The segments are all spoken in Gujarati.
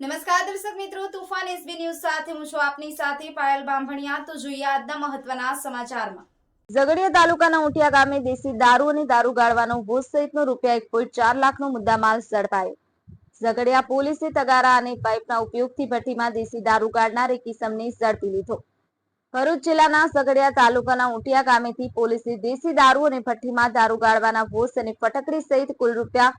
નમસ્કાર દર્શક મિત્રો, તુફાન એસબી ન્યૂઝ સાથે હું છું આપની સાથે પાયલ બાંભણિયા. તો જોઈએ આજના મહત્વના સમાચારમાં. ઝઘડિયા તાલુકાના ઉઠિયા ગામે દેશી દારૂ અને દારૂ ગાળવાનો ભૂસ સહિતનો રૂપિયા એક પોઈન્ટ ચાર લાખનો મુદ્દામાલ ઝડપાયો. ઝઘડિયા પોલીસે તગારા અને પાઇપના ઉપયોગથી ભઠ્ઠીમાં દેશી દારૂ ગાળનાર એક કિસમને ઝડપી લીધો. ભરૂચ જિલ્લાના ઝઘડિયા તાલુકાના ઉટિયા ગામેથી પોલીસે દેશી દારૂ અને ભઠ્ઠીમાં દારૂ ગાળવાના ભૂસ અને ફટકડી સહિત કુલ રૂપિયા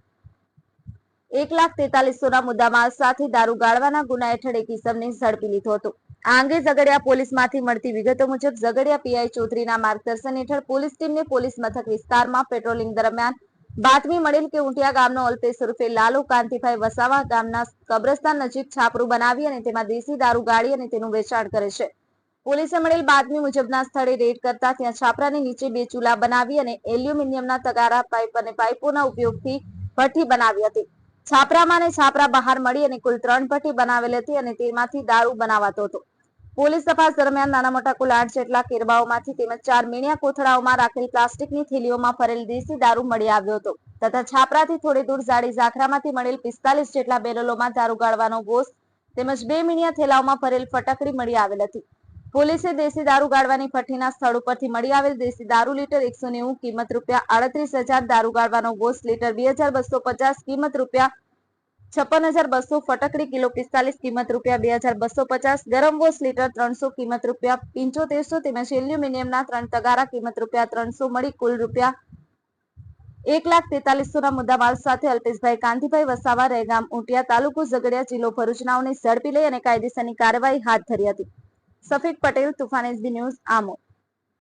એક લાખ તેતાલીસોના મુદ્દામાલ સાથે દારૂ ગાળવાના ગુના હેઠળ એક ઇસમને ઝડપી લીધો હતો. આ અંગે ઝઘડિયા પોલીસમાંથી મળતી વિગતો મુજબ ઝઘડિયા પીઆઈ ચૌધરીના માર્ગદર્શન હેઠળ પોલીસ ટીમને પોલીસ મથક વિસ્તારમાં પેટ્રોલિંગ દરમિયાન બાતમી મળેલ કે ઉંટિયા ગામનો અલ્પેશ ઉર્ફે લાલુ કાંતિભાઈ વસાવા ગામના કબ્રસ્તાન નજીક છાપરું બનાવી અને તેમાં દેશી દારૂ ગાળી અને તેનું વેચાણ કરે છે. પોલીસે મળેલ બાતમી મુજબના સ્થળે રેડ કરતા ત્યાં છાપરાની નીચે બે ચૂલા બનાવી અને એલ્યુમિનિયમના તગારા પાઇપ અને પાઇપોના ઉપયોગથી ભઠ્ઠી બનાવી હતી. છાપરામાં અને છાપરા બહાર મળી અને કુલ ત્રણ ભઠ્ઠી બનાવેલ હતી અને તેમાંથી દારૂ બનાવાતો હતો. પોલીસ તપાસ દરમિયાન નાના મોટા કુલ આઠ જેટલા કેરબાઓમાંથી તેમજ ચાર મીણિયા કોથળાઓમાં રાખેલ પ્લાસ્ટિકની થેલીઓમાં ફરેલ દેશી દારૂ મળી આવ્યો હતો. તથા છાપરાથી થોડી દૂર જાડી ઝાખરામાંથી મળેલ પિસ્તાલીસ જેટલા બેરલોમાં દારૂ ગાળવાનો ગોસ તેમજ બે મીણિયા થેલાઓમાં ભરેલ ફટકડી મળી આવેલ હતી. પોલીસે દેશી દારૂ ગાળવાની ભઠ્ઠીના સ્થળ ઉપરથી મળી આવેલ દેશી દારૂ લીટર એકસો નેવું કિંમત રૂપિયા આડત્રીસ હજાર દારૂ ગાળવાનો ગોસ લીટર બે હજાર બસો પચાસ કિંમત રૂપિયા છપ્પન હજાર બસો ફટકડી કિલો પિસ્તાલીસ કિંમત રૂપિયા બે હજાર બસો પચાસ ગરમ વોશ લીટર ત્રણસો કિંમત રૂપિયા પિંચોતેરસો તેમજ એલ્યુમિનિયમના ત્રણ તગારા કિંમત રૂપિયા ત્રણસો મળી કુલ રૂપિયા એક લાખ તેતાલીસો ના મુદ્દામાલ સાથે અલ્પેશભાઈ કાંતિભાઈ વસાવા, રહેગામ ઉંટિયા તાલુકો ઝઘડિયા જિલ્લો ભરૂચનાઓને ઝડપી લઈ અને કાયદેસરની કાર્યવાહી હાથ ધરી હતી. Safiq Patel Tufan SB news Amod.